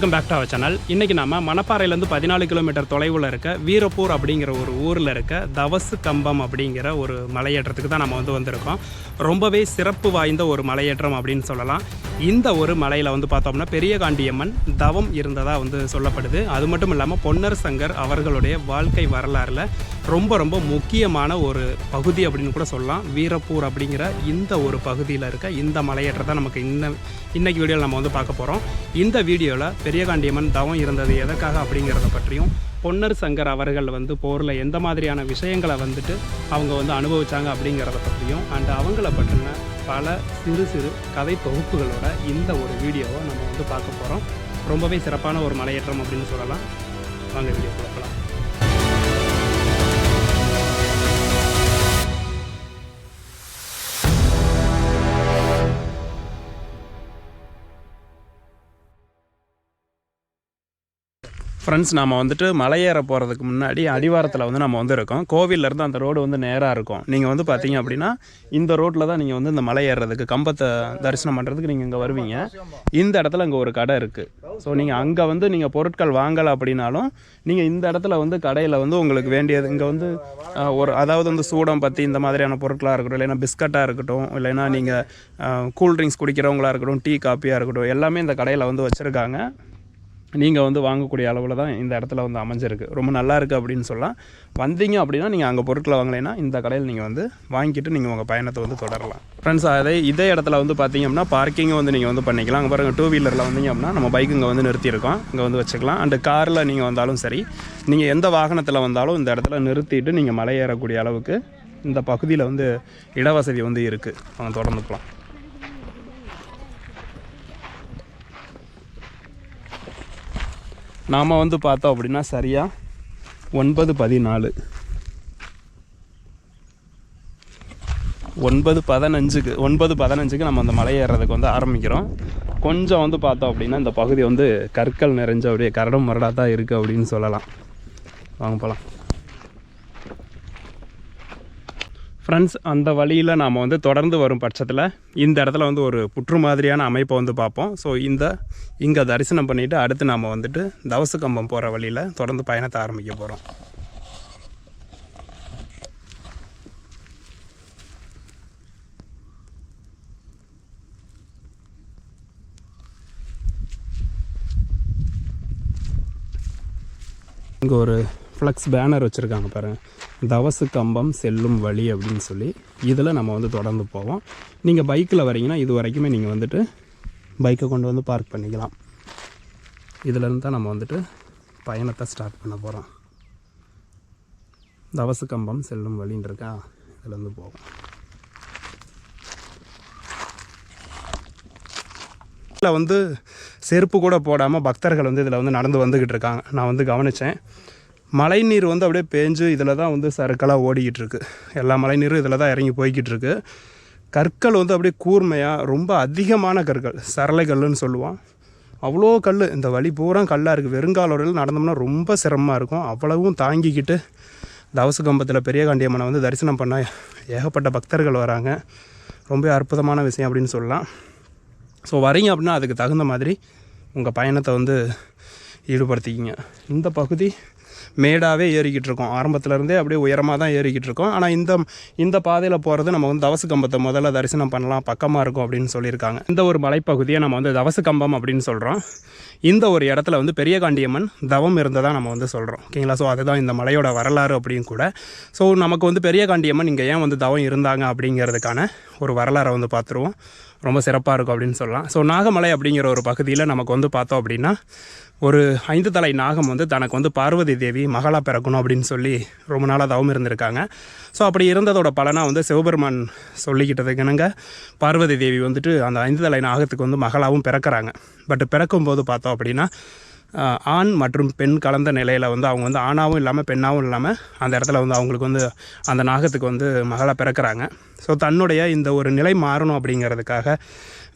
Welcome back to our channel இன்றைக்கி நம்ம மணப்பாறையிலேருந்து பதினாலு கிலோமீட்டர் தொலைவில் இருக்க வீரப்பூர் அப்படிங்கிற ஒரு ஊரில் இருக்க தவசு கம்பம் அப்படிங்கிற ஒரு மலையேற்றத்துக்கு தான் நம்ம வந்து வந்திருக்கோம். ரொம்பவே சிறப்பு வாய்ந்த ஒரு மலையேற்றம் அப்படின்னு சொல்லலாம். இந்த ஒரு மலையில் வந்து பார்த்தோம்னா பெரிய காண்டியம்மன் தவம் இருந்ததாக வந்து சொல்லப்படுது. அது மட்டும் இல்லாமல் பொன்னர் சங்கர் அவர்களுடைய வாழ்க்கை வரலாறில் ரொம்ப ரொம்ப முக்கியமான ஒரு பகுதி அப்படின்னு கூட சொல்லலாம். வீரப்பூர் அப்படிங்கிற இந்த ஒரு பகுதியில் இருக்க இந்த மலையேற்றத்தை நமக்கு இன்ன இன்றைக்கி வீடியோவில் நம்ம வந்து பார்க்க போகிறோம் இந்த வீடியோவில் பெரியகாண்டியம்மன் தவம் இருந்தது எதற்காக அப்படிங்கிறத பற்றியும் பொன்னர் சங்கர் அவர்கள் வந்து போரில் எந்த மாதிரியான விஷயங்களை வந்துட்டு அவங்க வந்து அனுபவித்தாங்க அப்படிங்கிறத பற்றியும் அண்ட் அவங்கள பற்றின பல சிறு சிறு கதை தொகுப்புகளோட இந்த ஒரு வீடியோவை நம்ம வந்து பார்க்க போகிறோம் ரொம்பவே சிறப்பான ஒரு மலையேற்றம் அப்படின்னு சொல்லலாம். வாங்க வீடியோ பார்க்கலாம் ஃப்ரெண்ட்ஸ் நம்ம வந்துட்டு மலையேற போகிறதுக்கு முன்னாடி அடிவாரத்தில் வந்து நம்ம வந்து இருக்கோம். கோவில்லேருந்து அந்த ரோடு வந்து நேராக இருக்கும். நீங்கள் வந்து பார்த்தீங்க அப்படின்னா இந்த ரோட்டில் தான் நீங்கள் வந்து இந்த மலை ஏறுறதுக்கு கம்பத்தை தரிசனம் பண்ணுறதுக்கு நீங்கள் இங்கே வருவீங்க. இந்த இடத்துல இங்கே ஒரு கடை இருக்குது ஸோ நீங்கள் அங்கே வந்து நீங்கள் பொருட்கள் வாங்கலை அப்படின்னாலும் நீங்கள் இந்த இடத்துல வந்து கடையில் வந்து உங்களுக்கு வேண்டியது இங்கே வந்து ஒரு அதாவது வந்து சூடம் பற்றி இந்த மாதிரியான பொருட்களாக இருக்கட்டும் இல்லைன்னா பிஸ்கட்டாக இருக்கட்டும் இல்லைன்னா நீங்கள் கூல்ட்ரிங்க்ஸ் குடிக்கிறவங்களா இருக்கட்டும் டீ காப்பியாக இருக்கட்டும் எல்லாமே இந்த கடையில் வந்து வச்சுருக்காங்க. நீங்கள் வந்து வாங்கக்கூடிய அளவில் தான் இந்த இடத்துல வந்து அமைஞ்சிருக்கு. ரொம்ப நல்லா இருக்குது அப்படின்னு சொல்லலாம் வந்தீங்க அப்படின்னா நீங்கள் அங்கே பொருட்களை வாங்கலைன்னா இந்த கடையில் நீங்கள் வந்து வாங்கிட்டு நீங்கள் உங்கள் பயணத்தை வந்து தொடரலாம். ஃப்ரெண்ட்ஸ் அதே இதே இடத்துல வந்து பார்த்தீங்க அப்படின்னா பார்க்கிங்கும் வந்து நீங்கள் வந்து பண்ணிக்கலாம். அங்கே பாருங்கள் டூ வீலரில் வந்தீங்க அப்படின்னா நம்ம பைக் இங்கே வந்து நிறுத்தியிருக்கோம். இங்கே வந்து வச்சுக்கலாம். அண்டு காரில் நீங்கள் வந்தாலும் சரி நீங்கள் எந்த வாகனத்தில் வந்தாலும் இந்த இடத்துல நிறுத்திட்டு நீங்கள் மலை ஏறக்கூடிய அளவுக்கு இந்த பகுதியில் வந்து இடவசதி வந்து இருக்குது அவங்க தொடர்ந்துக்கலாம் நாம் வந்து பார்த்தோம் அப்படின்னா சரியாக ஒன்பது பதினாலு. ஒன்பது பதினஞ்சுக்கு ஒன்பது பதினஞ்சுக்கு நம்ம அந்த மலை ஏறுறதுக்கு வந்து ஆரம்பிக்கிறோம். கொஞ்சம் வந்து பார்த்தோம் அப்படின்னா இந்த பகுதி வந்து கற்கள் நிறைஞ்ச அப்படியே கரடும் மரடாக தான் இருக்குது அப்படின்னு சொல்லலாம். வாங்க போகலாம் ஃப்ரெண்ட்ஸ் அந்த வழியில் நாம் வந்து தொடர்ந்து வரும் பட்சத்தில் இந்த இடத்துல வந்து ஒரு புற்று மாதிரியான அமைப்பை வந்து பார்ப்போம். ஸோ இந்த இங்கே தரிசனம் பண்ணிவிட்டு அடுத்து நாம் வந்துட்டு தவசு கம்பம் போகிற வழியில் தொடர்ந்து பயணத்தை ஆரம்பிக்க போகிறோம் இங்கே ஒரு ஃப்ளக்ஸ் பேனர் வச்சுருக்காங்க பாருங்கள் தவசு கம்பம் செல்லும் வழி அப்படின்னு சொல்லி இதில் நம்ம வந்து தொடர்ந்து போவோம். நீங்கள் பைக்கில் வரீங்கன்னா இது வரைக்குமே நீங்கள் வந்துட்டு பைக்கை கொண்டு வந்து பார்க் பண்ணிக்கலாம். இதிலேருந்து தான் நம்ம வந்துட்டு பயணத்தை ஸ்டார்ட் பண்ண போகிறோம். தவசு கம்பம் செல்லும் வழின்னு இருக்கா? இதுலேருந்து போவோம். இதில் வந்து செருப்பு கூட போடாமல் பக்தர்கள் வந்து இதில் வந்து நடந்து வந்துக்கிட்டு இருக்காங்க. நான் வந்து கவனித்தேன். மழைநீர் வந்து அப்படியே பேஞ்சு இதில் தான் வந்து சறுக்கலாக ஓடிக்கிட்டு இருக்கு எல்லா மழைநீரும் இதில் தான் இறங்கி போய்கிட்டு இருக்கு கற்கள் வந்து அப்படியே கூர்மையாக ரொம்ப அதிகமான கற்கள் சரளை கல்லுன்னு சொல்லுவோம். அவ்வளோ கல் இந்த வழி பூரா கல்லாக இருக்குது வெறுங்காலோடையில் நடந்தோம்னா ரொம்ப சிரமமாக இருக்கும். அவ்வளவும் தாங்கிக்கிட்டு தவசு கம்பத்தில் பெரிய காண்டியம்மனை வந்து தரிசனம் பண்ண ஏகப்பட்ட பக்தர்கள் வராங்க. ரொம்ப அற்புதமான விஷயம் அப்படின்னு சொல்லலாம். ஸோ வரீங்க அப்படின்னா அதுக்கு தகுந்த மாதிரி உங்கள் பயணத்தை வந்து ஈடுபடுத்திக்கிங்க. இந்த பகுதி மேடாகவே ஏறிக்கிட்டு இருக்கோம் ஆரம்பத்துலேருந்தே அப்படியே உயரமாக தான் ஏறிக்கிட்டு இருக்கோம் ஆனால் இந்த இந்த பாதையில் போகிறது நம்ம வந்து தவசு கம்பத்தை முதல்ல தரிசனம் பண்ணலாம் பக்கமாக இருக்கும் அப்படின்னு சொல்லியிருக்காங்க. இந்த ஒரு மலைப்பகுதியை நம்ம வந்து தவசு கம்பம் அப்படின்னு சொல்கிறோம் இந்த ஒரு இடத்துல வந்து பெரிய காண்டியம்மன் தவம் இருந்ததாக நம்ம வந்து சொல்கிறோம் ஓகேங்களா? ஸோ அதுதான் இந்த மலையோட வரலாறு அப்படின்னு கூட. ஸோ நமக்கு வந்து பெரிய காண்டியம்மன் இங்கே ஏன் வந்து தவம் இருந்தாங்க அப்படிங்கிறதுக்கான ஒரு வரலாறை வந்து பார்த்துருவோம். ரொம்ப சிறப்பாக இருக்கும் அப்படின்னு சொல்லலாம். ஸோ நாகமலை அப்படிங்கிற ஒரு பகுதியில் நமக்கு வந்து பார்த்தோம் அப்படின்னா ஒரு ஐந்து தலை நாகம் வந்து தனக்கு வந்து பார்வதி தேவி மகளாக பிறக்கணும் அப்படின்னு சொல்லி ரொம்ப நாளாக தவம் இருந்திருக்காங்க. ஸோ அப்படி இருந்ததோட பலனாக வந்து சிவபெருமான் சொல்லிக்கிட்டதுக்குனுங்க பார்வதி தேவி வந்துட்டு அந்த ஐந்து தலை நாகத்துக்கு வந்து மகளாகவும் பிறக்கிறாங்க. பட் பிறக்கும்போது பார்த்தோம் அப்படின்னா ஆண் மற்றும் பெண் கலந்த நிலையில் வந்து அவங்க வந்து ஆணாகவும் இல்லாமல் பெண்ணாகவும் இல்லாமல் அந்த இடத்துல வந்து அவங்களுக்கு வந்து அந்த நாகத்துக்கு வந்து மகளாக பிறக்கிறாங்க. ஸோ தன்னுடைய இந்த ஒரு நிலை மாறணும் அப்படிங்கிறதுக்காக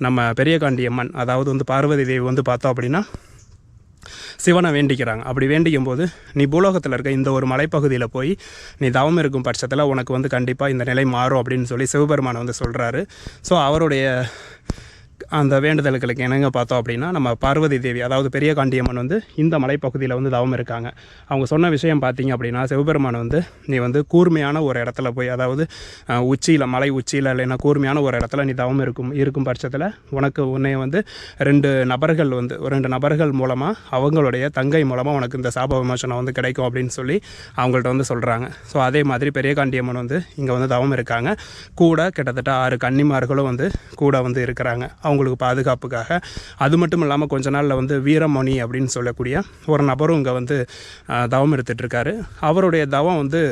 நம்ம பெரியகாண்டி அம்மன் அதாவது வந்து பார்வதி தேவி வந்து பார்த்தோம் அப்படின்னா சிவனை வேண்டிக்கிறாங்க. அப்படி வேண்டிக்கும் போது நீ பூலோகத்தில் இருக்க இந்த ஒரு மலைப்பகுதியில் போய் நீ தவம் இருக்கும் பட்சத்தில் உனக்கு வந்து கண்டிப்பாக இந்த நிலை மாறும் அப்படின்னு சொல்லி சிவபெருமானை வந்து சொல்கிறாரு ஸோ அவருடைய அந்த வேண்டுதல்களுக்கு என்னங்க பார்த்தோம் அப்படின்னா நம்ம பார்வதி தேவி அதாவது பெரிய காண்டியம்மன் வந்து இந்த மலைப்பகுதியில் வந்து தவம் இருக்காங்க. அவங்க சொன்ன விஷயம் பார்த்தீங்க அப்படின்னா சிவபெருமான் வந்து நீ வந்து கூர்மையான ஒரு இடத்துல போய் அதாவது உச்சியில் மலை உச்சியில் இல்லைன்னா கூர்மையான ஒரு இடத்துல நீ தவம் இருக்கும் இருக்கும் பட்சத்தில் உனக்கு உன்னை வந்து ரெண்டு நபர்கள் வந்து ஒரு ரெண்டு நபர்கள் மூலமாக அவங்களுடைய தங்கை மூலமாக உனக்கு இந்த சாப விமோசனம் வந்து கிடைக்கும் அப்படின்னு சொல்லி அவங்கள்ட்ட வந்து சொல்கிறாங்க ஸோ அதே மாதிரி பெரிய காண்டியம்மன் வந்து இங்கே வந்து தவம் இருக்காங்க. கூட கிட்டத்தட்ட ஆறு கன்னிமார்களும் வந்து கூட வந்து இருக்கிறாங்க. அவங்களுக்கு பாதுகாப்புக்காக. அது மட்டும் இல்லாமல் கொஞ்ச நாளில் வந்து வீரமணி அப்படின்னு சொல்லக்கூடிய ஒரு நபரும் இங்கே வந்து தவம் எடுத்துகிட்ருக்காரு அவருடைய தவம் வந்து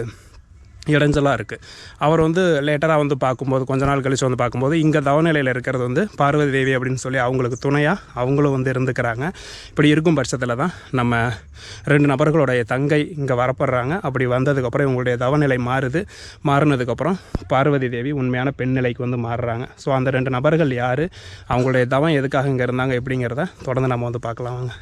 இடைஞ்சலாக இருக்குது அவர் வந்து லேட்டராக வந்து பார்க்கும்போது கொஞ்ச நாள் கழித்து வந்து பார்க்கும்போது இங்கே தவநிலையில் இருக்கிறது வந்து பார்வதி தேவி அப்படின்னு சொல்லி அவங்களுக்கு துணையாக அவங்களும் வந்து இருந்துக்கிறாங்க. இப்படி இருக்கும் பட்சத்தில் தான் நம்ம ரெண்டு நபர்களுடைய தங்கை இங்கே வரப்படுறாங்க. அப்படி வந்ததுக்கப்புறம் இவங்களுடைய தவநிலை மாறுது. மாறினதுக்கப்புறம் பார்வதி தேவி உண்மையான பெண் நிலைக்கு வந்து மாறுறாங்க. ஸோ அந்த ரெண்டு நபர்கள் யார்? அவங்களுடைய தவம் எதுக்காக இங்கே இருந்தாங்க? எப்படிங்கிறத தொடர்ந்து நம்ம வந்து பார்க்கலாம் வாங்க.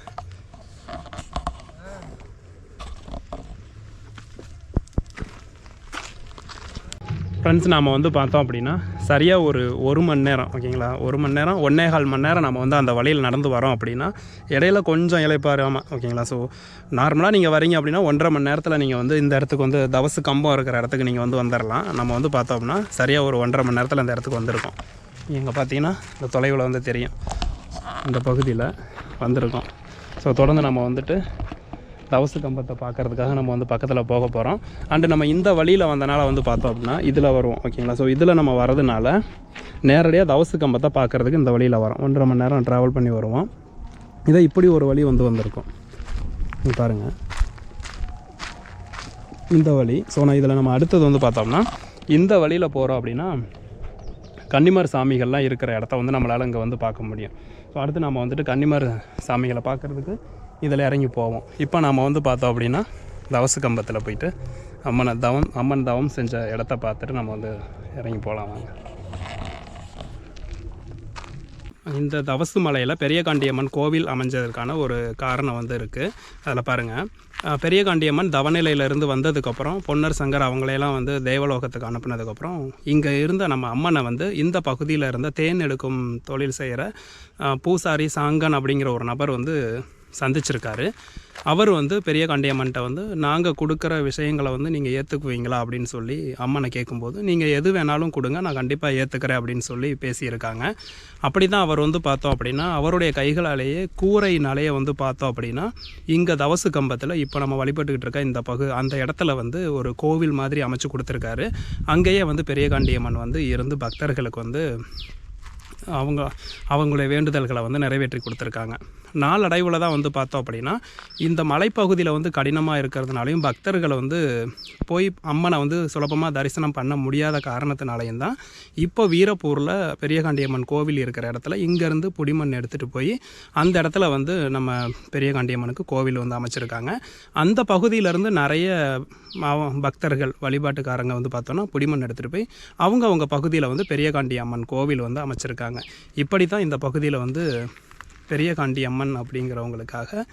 ஃப்ரெண்ட்ஸ் நாம் வந்து பார்த்தோம் அப்படின்னா சரியாக ஒரு ஒரு மணி நேரம் ஓகேங்களா? ஒரு மணி நேரம் ஒன்றே கால் மணி நேரம் நம்ம வந்து அந்த வழியில் நடந்து வரோம் அப்படின்னா இடையில கொஞ்சம் இலைப்பாராமல் ஓகேங்களா? ஸோ நார்மலாக நீங்கள் வரீங்க அப்படின்னா ஒன்றரை மணி நேரத்தில் நீங்கள் வந்து இந்த இடத்துக்கு வந்து தவசு கம்பம் இருக்கிற இடத்துக்கு நீங்கள் வந்து வந்துடலாம் நம்ம வந்து பார்த்தோம் அப்படின்னா சரியாக ஒரு ஒன்றரை மணி நேரத்தில் இந்த இடத்துக்கு வந்திருக்கோம். இங்கே பார்த்தீங்கன்னா இந்த தொலைவில் வந்து தெரியும். இந்த பகுதியில் வந்திருக்கோம். ஸோ தொடர்ந்து நம்ம வந்துட்டு தவசு கம்பத்தை பார்க்கறதுக்காக நம்ம வந்து பக்கத்தில் போக போகிறோம் அண்டு நம்ம இந்த வழியில் வந்தனால வந்து பார்த்தோம் அப்படின்னா இதில் வருவோம் ஓகேங்களா ஸோ இதில் நம்ம வரதுனால நேரடியாக தவசு கம்பத்தை பார்க்கறதுக்கு இந்த வழியில் வரோம். ஒன்றரை மணி நேரம் ட்ராவல் பண்ணி வருவோம். இதை இப்படி ஒரு வழி வந்து வந்திருக்கும். பாருங்கள் இந்த வழி ஸோ நான் இதில் நம்ம அடுத்தது வந்து பார்த்தோம்னா இந்த வழியில் போகிறோம் அப்படின்னா கன்னிமார் சாமிகள்லாம் இருக்கிற இடத்த வந்து நம்மளால் இங்கே வந்து பார்க்க முடியும். ஸோ அடுத்து நம்ம வந்துட்டு கன்னிமார் சாமிகளை பார்க்குறதுக்கு இதில் இறங்கி போவோம். இப்போ நம்ம வந்து பார்த்தோம் அப்படின்னா தவசு கம்பத்தில் போயிட்டு அம்மனை தவம் அம்மன் தவம் செஞ்ச இடத்த பார்த்துட்டு நம்ம வந்து இறங்கி போகலாம் வாங்க. இந்த தவசு மலையில் பெரிய காண்டியம்மன் கோவில் அமைஞ்சதற்கான ஒரு காரணம் வந்து இருக்குது அதில் பாருங்கள் பெரிய காண்டியம்மன் தவநிலையிலேருந்து வந்ததுக்கப்புறம் பொன்னர் சங்கர் அவங்களையெல்லாம் வந்து தேவலோகத்துக்கு அனுப்புனதுக்கப்புறம் இங்கே இருந்த நம்ம அம்மனை வந்து இந்த பகுதியில் இருந்த தேன் எடுக்கும் தொழில் செய்கிற பூசாரி சாங்கன் அப்படிங்கிற ஒரு நபர் வந்து சந்திச்சிருக்காரு. அவர் வந்து பெரிய காண்டியம்மன்ட்ட வந்து நாங்கள் கொடுக்குற விஷயங்களை வந்து நீங்கள் ஏற்றுக்குவீங்களா அப்படின்னு சொல்லி அம்மனை கேட்கும்போது நீங்கள் எது வேணாலும் கொடுங்க நான் கண்டிப்பாக ஏற்றுக்கிறேன் அப்படின்னு சொல்லி பேசியிருக்காங்க. அப்படி தான் அவர் வந்து பார்த்தோம் அப்படின்னா அவருடைய கைகளாலேயே கூரையினாலேயே வந்து பார்த்தோம் அப்படின்னா இங்கே தவசு கம்பத்தில் இப்போ நம்ம வழிபட்டுக்கிட்டு இருக்க இந்த பகு அந்த இடத்துல வந்து ஒரு கோவில் மாதிரி அமைச்சு கொடுத்துருக்காரு. அங்கேயே வந்து பெரிய காண்டியம்மன் வந்து இருந்து பக்தர்களுக்கு வந்து அவங்க அவங்களுடைய வேண்டுதல்களை வந்து நிறைவேற்றி கொடுத்துருக்காங்க. நாளடைவில் தான் வந்து பார்த்தோம் அப்படின்னா இந்த மலைப்பகுதியில் வந்து கடினமாக இருக்கிறதுனாலையும் பக்தர்களை வந்து போய் அம்மனை வந்து சுலபமாக தரிசனம் பண்ண முடியாத காரணத்தினாலையும் தான் இப்போ வீரப்பூரில் பெரியகாண்டியம்மன் கோவில் இருக்கிற இடத்துல இங்கேருந்து புடிமண் எடுத்துகிட்டு போய் அந்த இடத்துல வந்து நம்ம பெரியகாண்டியம்மனுக்கு கோவில் வந்து அமைச்சிருக்காங்க. அந்த பகுதியிலேருந்து நிறைய பக்தர்கள் வழிபாட்டுக்காரங்க வந்து பார்த்தோன்னா புடிமண் எடுத்துகிட்டு போய் அவங்கவுங்க பகுதியில் வந்து பெரியகாண்டி அம்மன் கோவில் வந்து அமைச்சிருக்காங்க. இப்படி தான் இந்த பகுதியில் வந்து பெரியகாண்டி அம்மன் அப்படிங்கிறவங்களுக்காக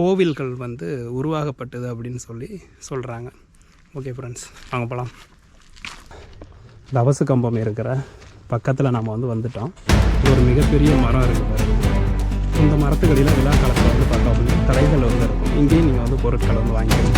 கோவில்கள் வந்து உருவாகப்பட்டது அப்படின்னு சொல்லி சொல்கிறாங்க ஓகே ஃப்ரெண்ட்ஸ் வாங்க போகலாம் தவசு கம்பம் இருக்கிற பக்கத்தில் நம்ம வந்து வந்துட்டோம். ஒரு மிகப்பெரிய மரம் இருக்குது இந்த மரத்துக்கடியில் விழா காலத்தில் வந்து பார்த்தோம் அப்படின்னா கடைகள் வந்து இருக்கும். இங்கேயும் நீங்கள் வந்து பொருட்களை வந்து வாங்கிக்கலாம்.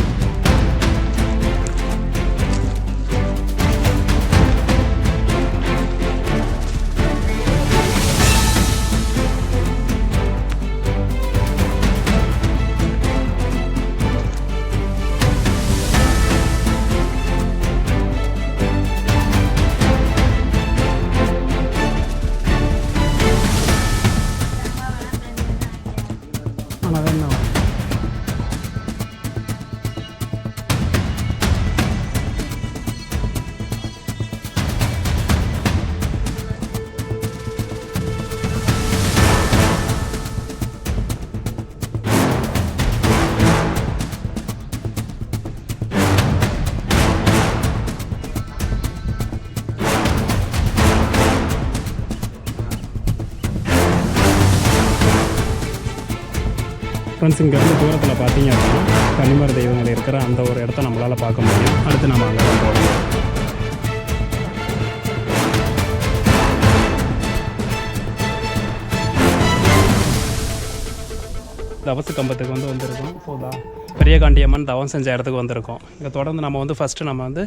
ஃப்ரெண்ட்ஸ் தூரத்தில் பார்த்தீங்க அப்படின்னா கன்னிமர தெய்வங்கள் இருக்கிற அந்த ஒரு இடத்த நம்மளால் பார்க்க முடியும். அடுத்து நம்ம அங்கே தான் போகலாம். தவசு கம்பத்துக்கு வந்து வந்திருக்கோம். போதா? பெரிய காண்டியம்மன் தவம் செஞ்ச இடத்துக்கு வந்திருக்கோம். இங்கே தொடர்ந்து நம்ம வந்து ஃபஸ்ட்டு நம்ம வந்து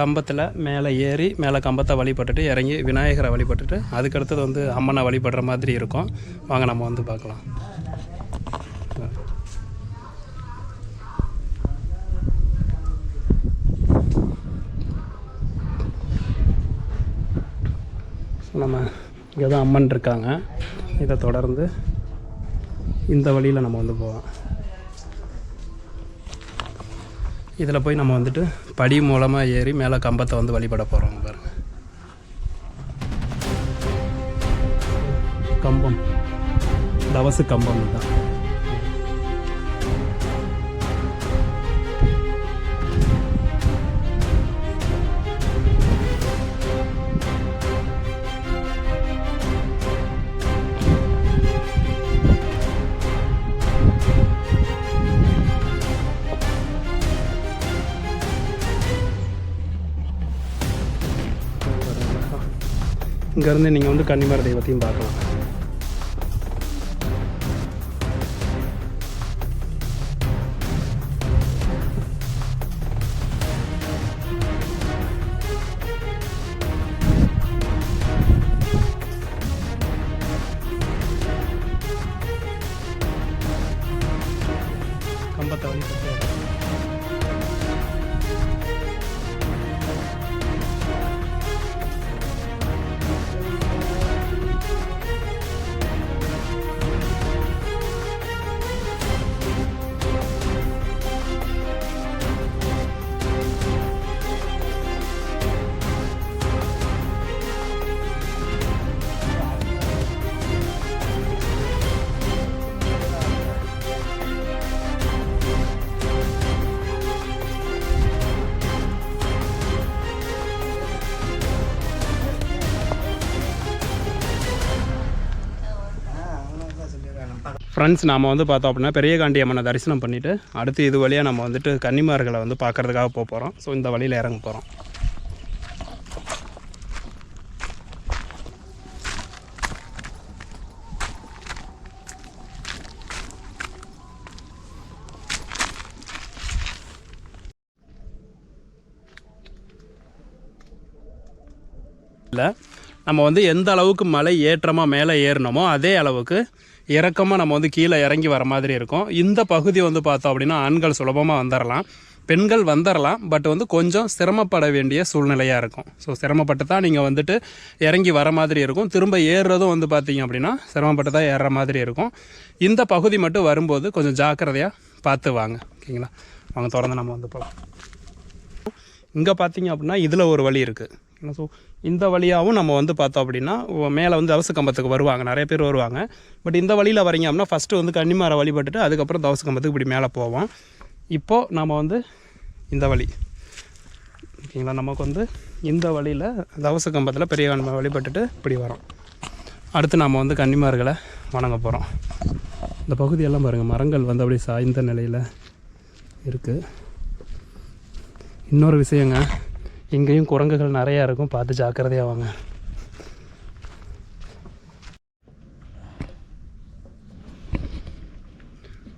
கம்பத்தில் மேலே ஏறி மேலே கம்பத்தை வழிபட்டுட்டு இறங்கி விநாயகரை வழிபட்டுட்டு அதுக்கடுத்தது வந்து அம்மனை வழிபடுற மாதிரி இருக்கும். வாங்க நம்ம வந்து பார்க்கலாம். நம்ம இங்கே தான் அம்மன் இருக்காங்க. இதை தொடர்ந்து இந்த வழியில் நம்ம வந்து போவோம் இதில் போய் நம்ம வந்துட்டு படி மூலமாக ஏறி மேலே கம்பத்தை வந்து வழிபட போகிறோம் பாருங்கள் கம்பம். தவசு கம்பம் தான் இங்கேருந்து நீங்கள் வந்து கன்னிமர தெய்வத்தையும் பார்க்கலாம். ஃப்ரெண்ட்ஸ் நாம் வந்து பார்த்தோம் அப்படின்னா பெரிய காண்டி அம்மனை தரிசனம் பண்ணிவிட்டு அடுத்து இது வழியாக நம்ம வந்துட்டு கன்னிமார்களை வந்து பார்க்கறதுக்காக போக போகிறோம் ஸோ இந்த வழியில் இறங்க போகிறோம் இல்லை நம்ம வந்து எந்த அளவுக்கு மலை ஏற்றமாக மேலே ஏறினோமோ அதே அளவுக்கு இறக்கமாக நம்ம வந்து கீழே இறங்கி வர மாதிரி இருக்கும். இந்த பகுதி வந்து பார்த்தோம் அப்படின்னா ஆண்கள் சுலபமாக வந்துடலாம் பெண்கள் வந்துடலாம் பட் வந்து கொஞ்சம் சிரமப்பட வேண்டிய சூழ்நிலையாக இருக்கும். ஸோ சிரமப்பட்டு தான் நீங்கள் வந்துட்டு இறங்கி வர மாதிரி இருக்கும். திரும்ப ஏறுறதும் வந்து பார்த்தீங்க அப்படின்னா சிரமப்பட்டு தான் ஏறுற மாதிரி இருக்கும். இந்த பகுதி மட்டும் வரும்போது கொஞ்சம் ஜாக்கிரதையாக பார்த்து வாங்க. ஓகேங்களா? வாங்க தொடர்ந்து நம்ம வந்து போகலாம் இங்கே பார்த்தீங்க அப்படின்னா இதில் ஒரு வழி இருக்குது ஸோ இந்த வழியாகவும் நம்ம வந்து பார்த்தோம் அப்படின்னா மேலே வந்து தவச கம்பத்துக்கு வருவாங்க. நிறைய பேர் வருவாங்க. பட் இந்த வழியில் வரீங்க அப்படின்னா ஃபஸ்ட்டு வந்து கன்னிமாரை வழிபட்டுட்டு அதுக்கப்புறம் தவச கம்பத்துக்கு இப்படி மேலே போவோம். இப்போது நம்ம வந்து இந்த வழி. ஓகேங்களா? நமக்கு வந்து இந்த வழியில் தவச கம்பத்தில் பெரிய வழிபட்டுட்டு இப்படி வரோம். அடுத்து நாம் வந்து கன்னிமார்களை வணங்க போகிறோம் இந்த பகுதியெல்லாம் பாருங்கள் மரங்கள் வந்து அப்படியே சாய்ந்த நிலையில் இருக்குது இன்னொரு விஷயங்க இங்கேயும் குரங்குகள் நிறையா இருக்கும். பார்த்து ஜாக்கிரதையாக வாங்க.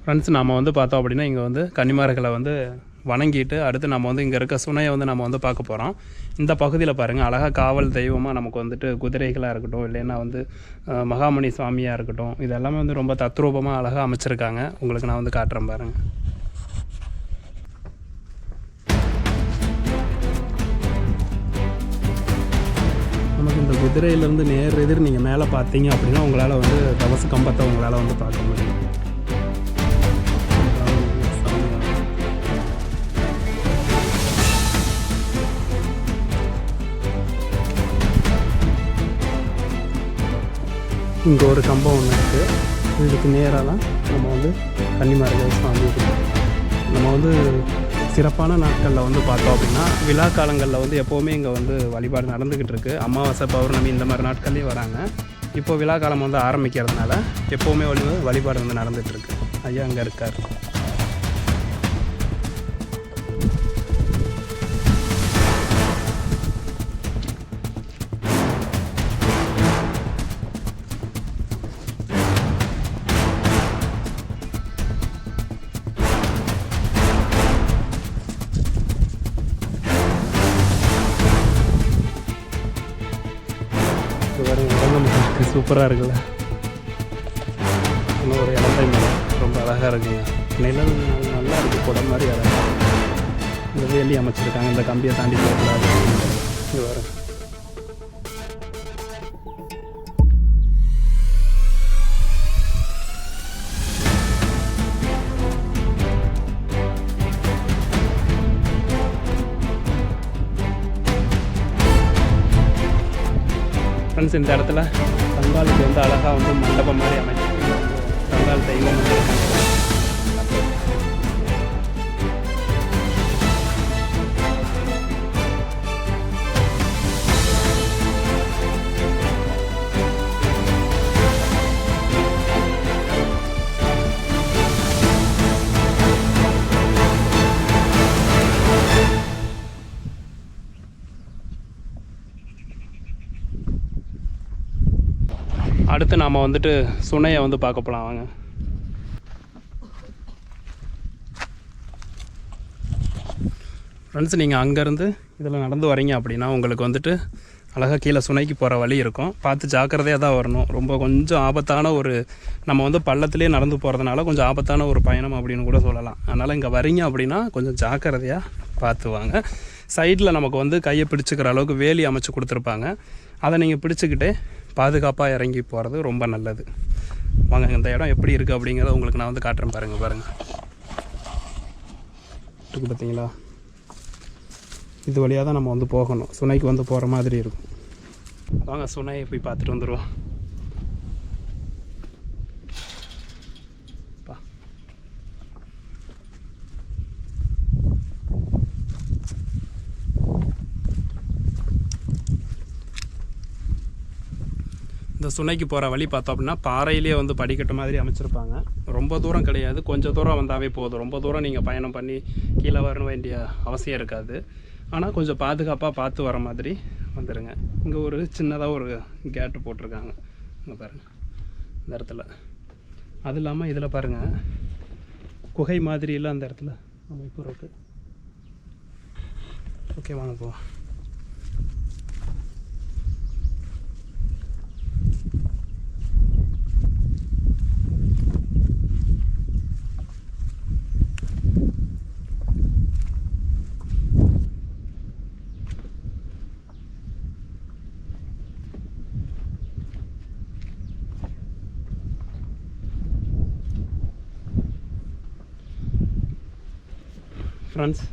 ஃப்ரெண்ட்ஸ் நம்ம வந்து பார்த்தோம் அப்படின்னா இங்கே வந்து கன்னிமார்களை வந்து வணங்கிட்டு அடுத்து நம்ம வந்து இங்கே இருக்க சுனையை வந்து நம்ம வந்து பார்க்க போகிறோம் இந்த பகுதியில் பாருங்கள் அழகாக காவல் தெய்வமாக நமக்கு வந்துட்டு குதிரைகளாக இருக்கட்டும் இல்லைன்னா வந்து மகாமணி சுவாமியாக இருக்கட்டும் இது எல்லாமே வந்து ரொம்ப தத்ரூபமாக அழகாக அமைச்சிருக்காங்க. உங்களுக்கு நான் வந்து காட்டுறேன் பாருங்கள் குதிரையிலேருந்து நேர் எதிர் நீங்கள் மேலே பார்த்தீங்க அப்படின்னா உங்களால் வந்து தவசு கம்பத்தை உங்களால் வந்து பார்க்க முடியும். இங்கே ஒரு கம்பம் ஒன்று இருக்குது இதுக்கு நேராக தான் நம்ம வந்து கன்னிமார்கள் சாமி நம்ம வந்து சிறப்பான நாட்களில் வந்து பார்த்தோம் அப்படின்னா விழா காலங்களில் வந்து எப்போவுமே இங்கே வந்து வழிபாடு நடந்துக்கிட்டு இருக்கு. அமாவாசை பௌர்ணமி இந்த மாதிரி நாட்கள்லேயும் வராங்க. இப்போ விழா காலம் வந்து ஆரம்பிக்கிறதுனால எப்போவுமே வழி வழிபாடு வந்து நடந்துகிட்ருக்கு ஐயா அங்கே இருக்கார். சூப்பராக இருக்குல்ல இன்னும் ஒரு இலந்தை மரம் ரொம்ப அழகாக இருக்குங்க நிழல் நல்~ நல்லா இருக்குது குடம் மாதிரி அழகாக இந்த வேலி அமைச்சிருக்காங்க இந்த கம்பியை தாண்டி போகக்கூடாது இது பாருங்க ஃப்ரெண்ட்ஸ் இந்த இடத்துல தங்காலுக்கு வந்து அழகாக வந்து மண்டபம் மாதிரி அமைச்சு தங்கால் தெய்வம் வந்து அடுத்து நாம் வந்துட்டு சுனையை வந்து பார்க்க போகலாம் வாங்க. ஃப்ரெண்ட்ஸ் நீங்கள் அங்கேருந்து இதில் நடந்து வரீங்க அப்படின்னா உங்களுக்கு வந்துட்டு அழகாக கீழே சுனைக்கு போகிற வழி இருக்கும். பார்த்து ஜாக்கிரதையாக தான் வரணும். ரொம்ப கொஞ்சம் ஆபத்தான ஒரு நம்ம வந்து பள்ளத்துலேயே நடந்து போகிறதுனால கொஞ்சம் ஆபத்தான ஒரு பயணம் அப்படின்னு கூட சொல்லலாம். அதனால் இங்கே வரீங்க அப்படின்னா கொஞ்சம் ஜாக்கிரதையாக பார்த்து வாங்க. சைடில் நமக்கு வந்து கையை பிடிச்சிக்கிற அளவுக்கு வேலி அமைச்சு கொடுத்துருப்பாங்க. அதை நீங்கள் பிடிச்சிக்கிட்டே பாதுகாப்பாக இறங்கி போகிறது ரொம்ப நல்லது. வாங்க இந்த இடம் எப்படி இருக்குது அப்படிங்கிறத உங்களுக்கு நான் வந்து காட்டுறேன் பாருங்கள் பாருங்கள் இருக்குது பார்த்தீங்களா இது வழியாக தான் நம்ம வந்து போகணும். சுனைக்கு வந்து போகிற மாதிரி இருக்கும். வாங்க சுனையை போய் பார்த்துட்டு வந்துடுவோம் சுனைக்கு போகிற வழி பார்த்தோம் அப்படின்னா பாறையிலே வந்து படிக்கட்டு மாதிரி அமைச்சிருப்பாங்க. ரொம்ப தூரம் கிடையாது. கொஞ்சம் தூரம் வந்தாவே போதும். ரொம்ப தூரம் நீங்கள் பயணம் பண்ணி கீழே வர வேண்டிய அவசியம் இருக்காது. ஆனால் கொஞ்சம் பாதுகாப்பாக பார்த்து வர மாதிரி வந்துடுங்க இங்கே ஒரு சின்னதாக ஒரு கேட்டு போட்டிருக்காங்க. இங்கே பாருங்கள் இந்த இடத்துல. அது இல்லாமல் இதில் பாருங்கள் குகை மாதிரியெல்லாம் அந்த இடத்துல அமைப்பு இருக்குது ஓகே வாங்க போவோம். ஃப்ரெண்ட்ஸ்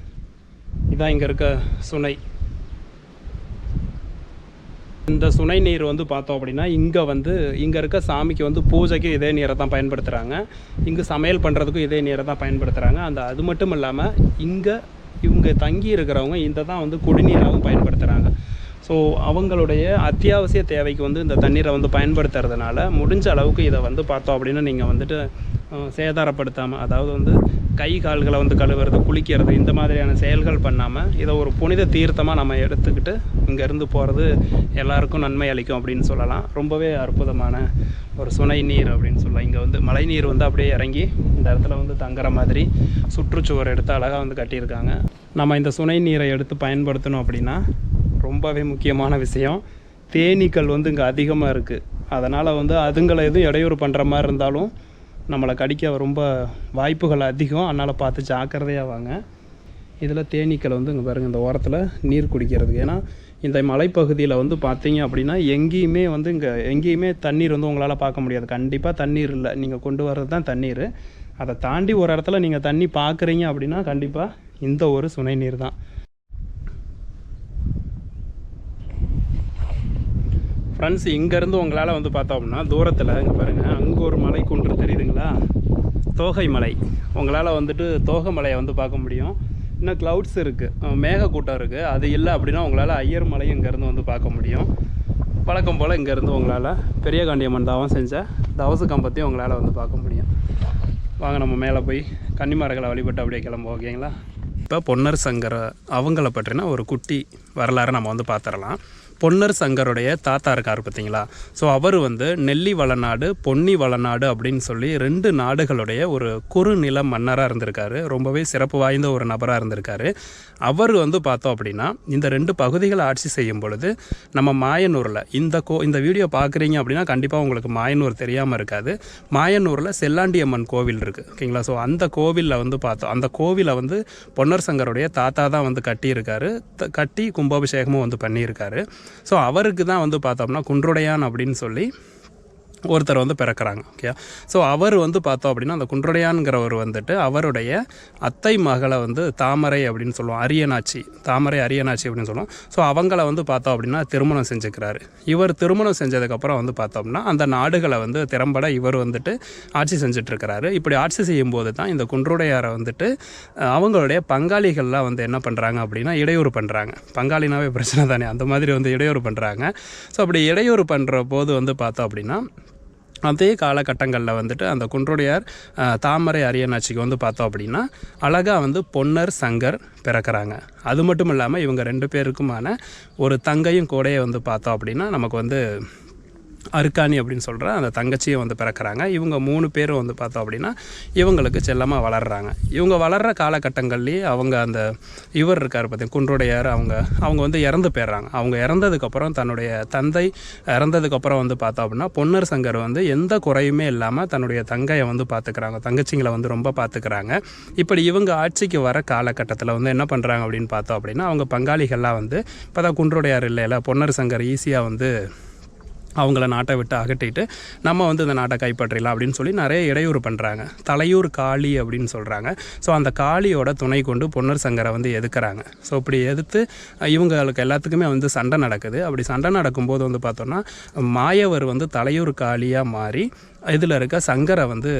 இதான் இங்கே இருக்க சுனை. இந்த சுனை நீர் வந்து பார்த்தோம் அப்படின்னா இங்கே வந்து இங்கே இருக்க சாமிக்கு வந்து பூஜைக்கு இதே நீரை தான் பயன்படுத்துகிறாங்க இங்கே சமையல் பண்ணுறதுக்கும் இதே நீரை தான் பயன்படுத்துகிறாங்க அந்த அது மட்டும் இல்லாமல் இங்கே இவங்க தங்கி இருக்கிறவங்க இந்த தான் வந்து குடிநீராகவும் பயன்படுத்துகிறாங்க ஸோ அவங்களுடைய அத்தியாவசிய தேவைக்கு வந்து இந்த தண்ணீரை வந்து பயன்படுத்துறதுனால முடிஞ்ச அளவுக்கு இதை வந்து பார்த்தோம் அப்படின்னா நீங்கள் வந்துட்டு சேதாரப்படுத்தாமல் அதாவது வந்து கை கால்களை வந்து கழுவுறது குளிக்கிறது இந்த மாதிரியான செயல்கள் பண்ணாமல் இதை ஒரு புனித தீர்த்தமாக நம்ம எடுத்துக்கிட்டு இங்கேருந்து போகிறது எல்லாருக்கும் நன்மை அளிக்கும் அப்படின்னு சொல்லலாம். ரொம்பவே அற்புதமான ஒரு சுனை நீர் அப்படின்னு சொல்லலாம். இங்கே வந்து மழை நீர் வந்து அப்படியே இறங்கி இந்த இடத்துல வந்து தங்குற மாதிரி சுற்றுச்சுவர் எடுத்து அழகாக வந்து கட்டியிருக்காங்க. நம்ம இந்த சுனை நீரை எடுத்து பயன்படுத்தணும் அப்படின்னா ரொம்பவே முக்கியமான விஷயம். தேனீக்கள் வந்து இங்கே அதிகமாக இருக்குது அதனால் வந்து அதுங்களை எதுவும் இடையூறு பண்ணுற மாதிரி இருந்தாலும் நம்மளை கடிக்க ரொம்ப வாய்ப்புகள் அதிகம். அதனால் பார்த்து ஜாக்கிரதையாக வாங்க. இதில் தேனீக்கள் வந்து இங்கே பாருங்கள் இந்த ஓரத்தில் நீர் குடிக்கிறதுக்கு. ஏன்னா இந்த மலைப்பகுதியில் வந்து பார்த்தீங்க அப்படின்னா எங்கேயுமே வந்து இங்கே எங்கேயுமே தண்ணீர் வந்து உங்களால் பார்க்க முடியாது. கண்டிப்பாக தண்ணீர் இல்லை. நீங்கள் கொண்டு வர்றது தான் தண்ணீர். அதை தாண்டி ஒரு இடத்துல நீங்கள் தண்ணி பார்க்குறீங்க அப்படின்னா கண்டிப்பாக இந்த ஒரு சுனை நீர் தான். ஃப்ரெண்ட்ஸ் இங்கேருந்து உங்களால் வந்து பார்த்தோம் அப்படின்னா தூரத்தில் இங்கே பாருங்கள் அங்கே ஒரு மலை குன்று தெரியுதுங்களா? தோகை மலை. உங்களால் வந்துட்டு தோகை மலையை வந்து பார்க்க முடியும். இன்னும் க்ளவுட்ஸ் இருக்குது மேகக்கூட்டம் இருக்குது அது இல்லை அப்படின்னா உங்களால் ஐயர் மலையும் இங்கேருந்து வந்து பார்க்க முடியும். வழக்கம் போல் இங்கேருந்து உங்களால் பெரிய காண்டியம்மன் தவம் செஞ்ச தவசு கம்பத்தையும் உங்களால் வந்து பார்க்க முடியும். வாங்க நம்ம மேலே போய் கன்னிமரங்களை வழிபட்டு அப்படியே கிளம்புவோம் ஓகேங்களா? இப்போ பொன்னர் சங்கர் அவங்கள பற்றின ஒரு குட்டி வரலாறு நம்ம வந்து பார்த்துடலாம். பொன்னர் சங்கருடைய தாத்தா இருக்கார் பார்த்தீங்களா? ஸோ அவர் வந்து நெல்லி வளநாடு பொன்னி வளநாடு அப்படின்னு சொல்லி ரெண்டு நாடுகளுடைய ஒரு குறுநில மன்னராக இருந்திருக்காரு. ரொம்பவே சிறப்பு வாய்ந்த ஒரு நபராக இருந்திருக்காரு. அவர் வந்து பார்த்தோம் அப்படின்னா இந்த ரெண்டு பகுதிகளை ஆட்சி செய்யும் பொழுது நம்ம மாயனூரில் இந்த கோ இந்த வீடியோ பார்க்குறீங்க அப்படின்னா கண்டிப்பாக உங்களுக்கு மாயனூர் தெரியாமல் இருக்காது. மாயனூரில் செல்லாண்டியம்மன் கோவில் இருக்குது ஓகேங்களா? ஸோ அந்த கோவிலில் வந்து பார்த்தோம் அந்த கோவிலை வந்து பொன்னர் சங்கருடைய தாத்தா தான் வந்து கட்டியிருக்காரு. த- கட்டி கும்பாபிஷேகமும் வந்து பண்ணியிருக்காரு. ஸோ அவருக்கு தான் வந்து பார்த்தோம்னா குன்றுடையான் அப்படின்னு சொல்லி ஒருத்தர் வந்து பிறக்கிறாங்க ஓகே ஸோ அவர் வந்து பார்த்தோம் அப்படின்னா அந்த குன்றுடையான்கிறவர் வந்துட்டு அவருடைய அத்தை மகளை வந்து தாமரை அப்படின்னு சொல்லுவோம் அரியனாச்சி தாமரை அரியனாச்சி அப்படின்னு சொல்லுவோம். ஸோ அவங்கள வந்து பார்த்தோம் அப்படின்னா திருமணம் செஞ்சுக்கிறாரு. இவர் திருமணம் செஞ்சதுக்கப்புறம் வந்து பார்த்தோம்னா அந்த நாடுகளை வந்து திறம்பட இவர் வந்துட்டு ஆட்சி செஞ்சிட்ருக்கிறாரு. இப்படி ஆட்சி செய்யும்போது தான் இந்த குன்றுடையாரை வந்துட்டு அவங்களுடைய பங்காளிகள்லாம் வந்து என்ன பண்ணுறாங்க அப்படின்னா இடையூறு பண்ணுறாங்க பங்காளினாவே பிரச்சனை தானே அந்த மாதிரி வந்து இடையூறு பண்ணுறாங்க ஸோ அப்படி இடையூறு பண்ணுற போது வந்து பார்த்தோம் அப்படின்னா அதே காலகட்டங்களில் வந்துட்டு அந்த குன்றுடையார் தாமரை அரியநாச்சிக்கு வந்து பார்த்தோம் அப்படின்னா அழகாக வந்து பொன்னர் சங்கர் பிறக்கிறாங்க. அது மட்டும் இல்லாமல் இவங்க ரெண்டு பேருக்குமான ஒரு தங்கையும் கூடையை வந்து பார்த்தோம் அப்படின்னா நமக்கு வந்து அருக்காணி அப்படின்னு சொல்கிற அந்த தங்கச்சியை வந்து பிறக்கிறாங்க. இவங்க மூணு பேரும் வந்து பார்த்தோம் அப்படின்னா இவங்களுக்கு செல்லமாக வளர்கிறாங்க இவங்க வளர்கிற காலகட்டங்கள்லேயே அவங்க அந்த இவர் இருக்கார் பார்த்தீங்க குன்றுடையார் அவங்க அவங்க வந்து இறந்து போயிடுறாங்க. அவங்க இறந்ததுக்கப்புறம் தன்னுடைய தந்தை இறந்ததுக்கப்புறம் வந்து பார்த்தோம் அப்படின்னா பொன்னர் சங்கர் வந்து எந்த குறையுமே இல்லாமல் தன்னுடைய தங்கையை வந்து பார்த்துக்கிறாங்க தங்கச்சிங்களை வந்து ரொம்ப பார்த்துக்கிறாங்க இப்படி இவங்க ஆட்சிக்கு வர காலகட்டத்தில் வந்து என்ன பண்ணுறாங்க அப்படின்னு பார்த்தோம் அப்படின்னா அவங்க பங்காளிகள்லாம் வந்து இப்போ தான் குன்றுடையார் இல்லையில பொன்னர் சங்கர் ஈஸியாக வந்து அவங்கள நாட்டை விட்டு அகட்டிட்டு நம்ம வந்து இந்த நாட்டை கைப்பற்றலாம் அப்படின்னு சொல்லி நிறைய இடையூறு பண்ணுறாங்க தலையூர் காளி அப்படின்னு சொல்கிறாங்க ஸோ அந்த காளியோட துணை கொண்டு பொன்னர் சங்கரை வந்து எதுக்குறாங்க? ஸோ இப்படி எதிர்த்து இவங்களுக்கு எல்லாத்துக்குமே வந்து சண்டை நடக்குது. அப்படி சண்டை நடக்கும்போது வந்து பார்த்தோன்னா மாயவர் வந்து தலையூர் காளியாக மாறி இதில் இருக்க சங்கரை வந்து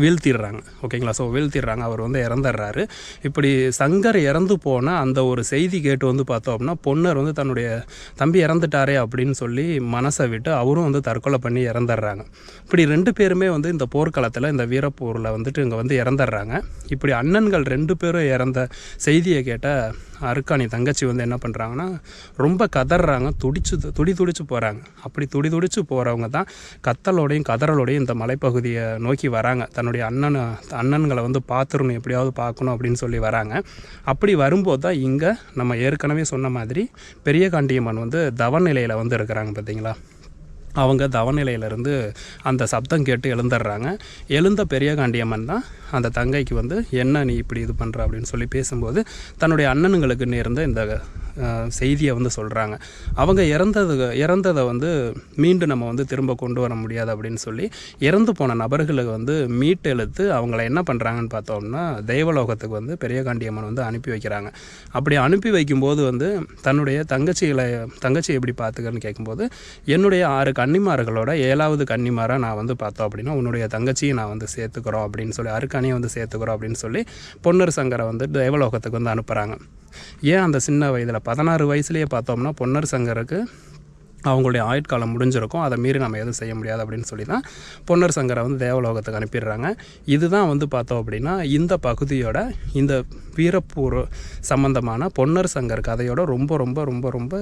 வீழ்த்திடுறாங்க. ஓகேங்களா? ஸோ வீழ்த்திடுறாங்க. அவர் வந்து இறந்துடுறாரு. இப்படி சங்கர் இறந்து போன அந்த ஒரு செய்தி கேட்டு வந்து பார்த்தோம் அப்படின்னா பொன்னர் வந்து தன்னுடைய தம்பி இறந்துட்டாரே அப்படின்னு சொல்லி மனசை விட்டு அவரும் வந்து தற்கொலை பண்ணி இறந்துடுறாங்க. இப்படி ரெண்டு பேருமே வந்து இந்த போர்க்களத்தில் இந்த வீரப்பூரில் வந்துட்டு இங்கே வந்து இறந்துடுறாங்க. இப்படி அண்ணன்கள் ரெண்டு பேரும் இறந்த செய்தியை கேட்ட அருக்காணி தங்கச்சி வந்து என்ன பண்ணுறாங்கன்னா ரொம்ப கதறாங்க துடிச்சு துடி துடிச்சு போகிறாங்க அப்படி துடி துடிச்சு போகிறவங்க தான் கத்தலோடையும் கதறலோடையும் இந்த மலைப்பகுதியை நோக்கி வராங்க. தன்னுடைய அண்ணனை அண்ணன்களை வந்து பார்த்துருணும் எப்படியாவது பார்க்கணும் அப்படின்னு சொல்லி வராங்க. அப்படி வரும்போது தான் இங்கே நம்ம ஏற்கனவே சொன்ன மாதிரி பெரிய காண்டியம்மன் வந்து தவநிலையில் வந்து இருக்கிறாங்க பார்த்தீங்களா? அவங்க தவநிலையிலேருந்து அந்த சப்தம் கேட்டு எழுந்துடுறாங்க எழுந்த பெரிய காண்டியம்மன் தான் அந்த தங்கைக்கு வந்து என்ன நீ இப்படி இது பண்ணுற அப்படின்னு சொல்லி பேசும்போது தன்னுடைய அண்ணனுங்களுக்கு நேர்ந்த இந்த செய்தியை வந்து சொல்கிறாங்க அவங்க இறந்தது இறந்ததை வந்து மீண்டும் நம்ம வந்து திரும்ப கொண்டு வர முடியாது அப்படின்னு சொல்லி இறந்து போன நபர்களுக்கு வந்து மீட்டெழுத்து அவங்கள என்ன பண்ணுறாங்கன்னு பார்த்தோம்னா தெய்வலோகத்துக்கு வந்து பெரிய காண்டியம்மன் வந்து அனுப்பி வைக்கிறாங்க. அப்படி அனுப்பி வைக்கும்போது வந்து தன்னுடைய தங்கச்சிகளை தங்கச்சி எப்படி பார்த்துக்கன்னு கேட்கும்போது என்னுடைய ஆறு கன்னிமார்களோட ஏழாவது கன்னிமாராக நான் வந்து பார்த்தோம் அப்படின்னா உன்னுடைய தங்கச்சியை நான் வந்து சேர்த்துக்கிறோம் அப்படின்னு சொல்லி அருக்காணியை வந்து சேர்த்துக்கிறோம் அப்படின்னு சொல்லி பொன்னர் சங்கரை வந்து தேவலோகத்துக்கு வந்து அனுப்புகிறாங்க ஏன் அந்த சின்ன வயதில் பதினாறு வயசுலேயே பார்த்தோம்னா பொன்னர் சங்கருக்கு அவங்களுடைய ஆயுட்காலம் முடிஞ்சிருக்கும். அதை மீறி நம்ம எதுவும் செய்ய முடியாது அப்படின்னு சொல்லி தான் பொன்னர் சங்கரை வந்து தேவலோகத்துக்கு அனுப்பிடுறாங்க. இதுதான் வந்து பார்த்தோம் அப்படின்னா இந்த பகுதியோட இந்த வீரப்பூர் சம்பந்தமான பொன்னர் சங்கர் கதையோட ரொம்ப ரொம்ப ரொம்ப ரொம்ப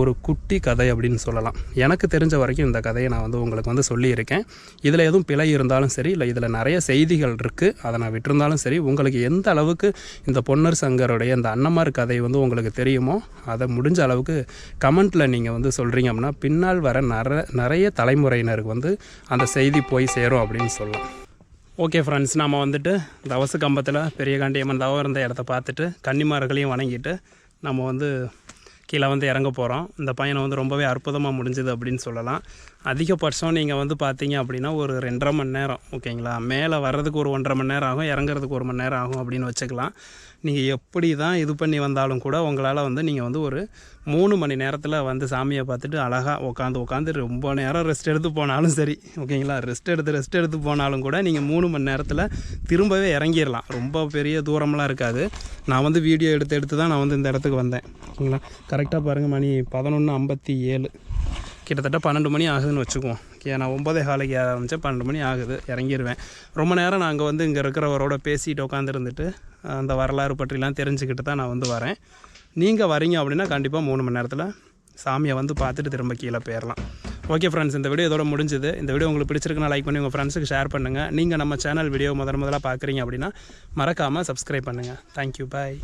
ஒரு குட்டி கதை அப்படின்னு சொல்லலாம். எனக்கு தெரிஞ்ச வரைக்கும் இந்த கதையை நான் வந்து உங்களுக்கு வந்து சொல்லியிருக்கேன். இதில் எதுவும் பிழை இருந்தாலும் சரி இல்லை இதில் நிறைய செய்திகள் இருக்குது அதை நான் விட்டிருந்தாலும் சரி உங்களுக்கு எந்த அளவுக்கு இந்த பொன்னர் சங்கருடைய இந்த அன்னமார் கதை வந்து உங்களுக்கு தெரியுமோ அதை முடிஞ்ச அளவுக்கு கமெண்ட்டில் நீங்கள் வந்து சொல்கிறீங்க அப்படின்னா பின்னால் வர நிற நிறைய தலைமுறையினருக்கு வந்து அந்த செய்தி போய் சேரும் அப்படின்னு சொல்லலாம். ஓகே ஃப்ரெண்ட்ஸ் நம்ம வந்துட்டு தவசு கம்பத்தில் பெரிய காண்டியம்மன் தவம் இருந்த இடத்த பார்த்துட்டு கன்னிமார்களையும் வணங்கிட்டு நம்ம வந்து கீழே வந்து இறங்க போகிறோம் இந்த பயணம் வந்து ரொம்பவே அற்புதமாக முடிஞ்சுது அப்படின்னு சொல்லலாம். அதிகபட்சம் நீங்கள் வந்து பார்த்தீங்க அப்படின்னா ஒரு ரெண்டரை மணி நேரம் ஓகேங்களா? மேலே வர்றதுக்கு ஒரு ஒன்றரை மணி நேரம் ஆகும் இறங்குறதுக்கு ஒரு மணி நேரம் ஆகும் அப்படின்னு வச்சுக்கலாம். நீங்கள் எப்படி தான் இது பண்ணி வந்தாலும் கூட உங்களால் வந்து நீங்கள் வந்து ஒரு மூணு மணி நேரத்தில் வந்து சாமியை பார்த்துட்டு அழகாக உட்காந்து உட்காந்து ரொம்ப நேரம் ரெஸ்ட் எடுத்து போனாலும் சரி ஓகேங்களா? ரெஸ்ட் எடுத்து ரெஸ்ட் எடுத்து போனாலும் கூட நீங்கள் மூணு மணி நேரத்தில் திரும்பவே இறங்கிடலாம். ரொம்ப பெரிய தூரம்லாம் இருக்காது. நான் வந்து வீடியோ எடுத்து எடுத்து தான் நான் வந்து இந்த இடத்துக்கு வந்தேன். ஓகேங்களா? கரெக்டாக பாருங்கள் மணி பதினொன்று ஐம்பத்தி ஏழு. கிட்டத்தட்ட பன்னெண்டு மணி ஆகுதுன்னு வச்சுக்குவோம். ஓகே நான் ஒம்பதே காலைக்கு ஆரம்பித்தேன் பன்னெண்டு மணி ஆகுது இறங்கிடுவேன் ரொம்ப நேரம் நான் அங்கே வந்து இங்கே இருக்கிறவரோட பேசிட்டு உட்காந்துருந்துட்டு அந்த வரலாறு பற்றிலாம் தெரிஞ்சுக்கிட்டு தான் நான் வந்து வரேன். நீங்கள் வரீங்க அப்படின்னா கண்டிப்பாக மூணு மணி நேரத்தில் சாமியை வந்து பார்த்துட்டு திரும்ப கீழே போயிடலாம் ஓகே ஃப்ரெண்ட்ஸ் இந்த வீடியோ இதோட முடிஞ்சுது. இந்த வீடியோ உங்களுக்கு பிடிச்சிருக்குன்னா லைக் பண்ணி உங்கள் ஃப்ரெண்ட்ஸுக்கு ஷேர் பண்ணுங்கள் நீங்கள் நம்ம சேனல் வீடியோ முதல் முதலாக பார்க்குறீங்க அப்படின்னா மறக்காமல் சப்ஸ்கிரைப் பண்ணுங்கள் தேங்க்யூ பாய்